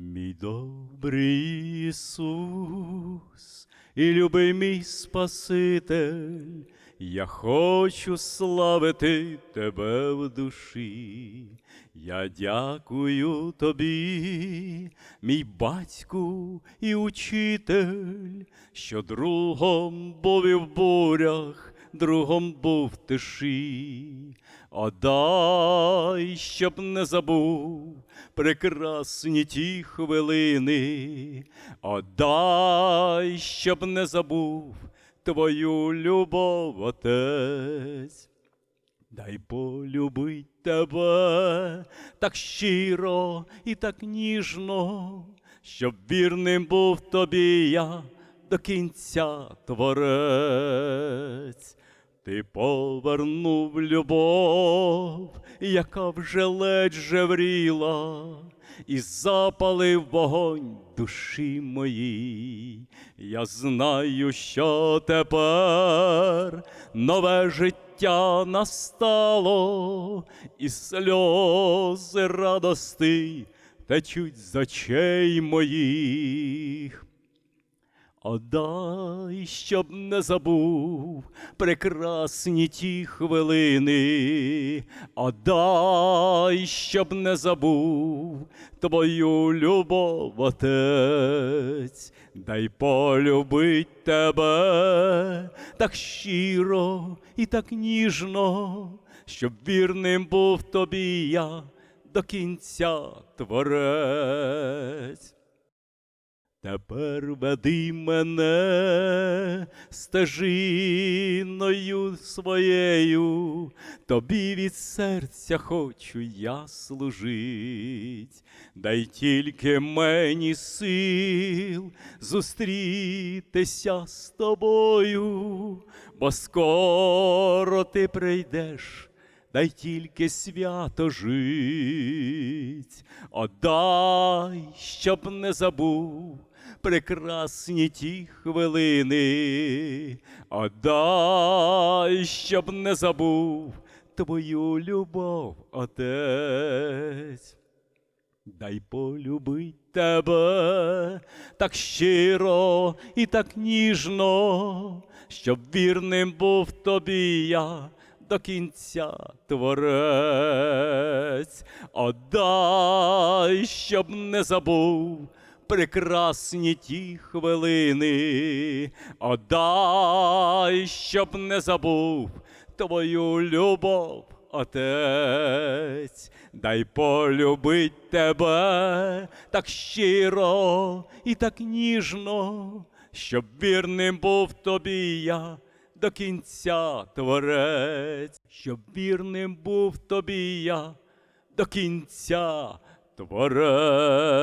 Мій добрий Ісус, і любий мій Спаситель, я хочу славити Тебе в душі. Я дякую Тобі, мій батьку і учитель, що другом був і в бурях, другом був тиші. О, дай, щоб не забув прекрасні ті хвилини, О, щоб не забув твою любов, Отець. Дай полюбить тебе так щиро і так ніжно, щоб вірним був тобі я до кінця творець. Ти повернув любов, яка вже ледь жевріла, і запалив вогонь душі моїй. Я знаю, що тепер нове життя настало, і сльози радости течуть з очей моїх. О, дай, щоб не забув прекрасні ті хвилини, О, дай, щоб не забув твою любов, Отець, дай полюбить тебе так щиро і так ніжно, щоб вірним був тобі я до кінця творець. Тепер веди мене стежиною своєю, тобі від серця хочу я служить, дай тільки мені сил зустрітися з тобою, бо скоро ти прийдеш. Дай тільки свято жить, Отдай, щоб не забув прекрасні ті хвилини, Отдай, щоб не забув твою любов, Отець. Дай полюбить тебе так щиро і так ніжно, щоб вірним був тобі я до кінця творець, Отдай, щоб не забув прекрасні ті хвилини, Отдай, щоб не забув твою любов, Отець, дай полюбить тебе так щиро і так ніжно, щоб вірним був тобі я до кінця творець, щоб вірним був тобі я до кінця творець.